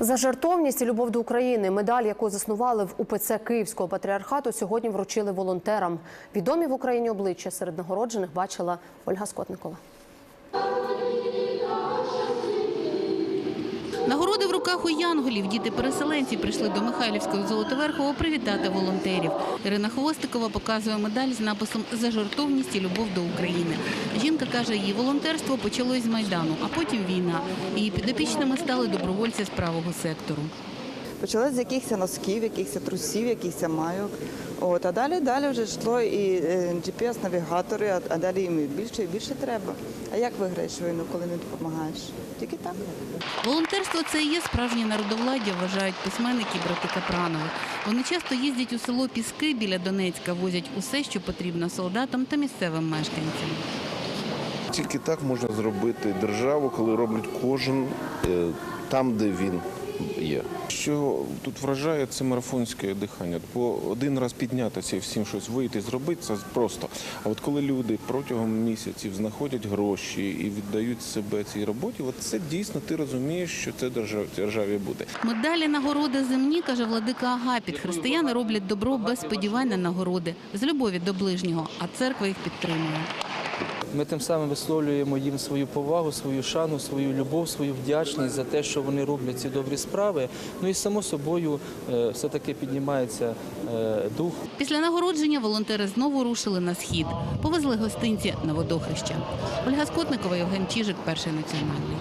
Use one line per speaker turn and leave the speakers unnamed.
За жертовність і любов до України медаль, яку заснували в УПЦ Київського патріархату, сьогодні вручили волонтерам. Відомі в Україні обличчя серед нагороджених бачила Ольга Скотникова.
Нагороди в руках у янголів. Діти-переселенці прийшли до Михайлівського Золотоверхового привітати волонтерів. Ірина Хвостикова показує медаль з написом «За жартовність і любов до України». Жінка каже, її волонтерство почалось з Майдану, а потім війна. Її підопічними стали добровольці з правого сектору.
Почалося з якихось носків, якихось трусів, якихось майок. От, а далі далі вже йшло і е, GPS-навігатори, а, а далі їм і більше і більше треба. А як виграєш війну, коли не допомагаєш? Тільки так.
Волонтерство це і є справжнє народовладдя, вважають письменники брати Капранови. Вони часто їздять у село Піски біля Донецька, возять усе, що потрібно солдатам та місцевим мешканцям.
Тільки так можна зробити державу, коли роблять кожен е, там, де він є.
Що тут вражає це марафонське дихання. Бо один раз піднятися і всім щось вийти, зробити це просто. А от коли люди протягом місяців знаходять гроші і віддають себе цій роботі, от це дійсно ти розумієш, що це державі, державі буде.
Медалі нагороди земні, каже владика Агапіт. Християни роблять добро без сподівань на нагороди, з любові до ближнього, а церква їх підтримує.
Ми тим самим висловлюємо їм свою повагу, свою шану, свою любов, свою вдячність за те, що вони роблять ці добрі справи. Ну і само собою е, все-таки піднімається е, дух.
Після нагородження волонтери знову рушили на схід. Повезли гостинці на водохреща. Ольга Скотникова, Євген Чижик, перший національний.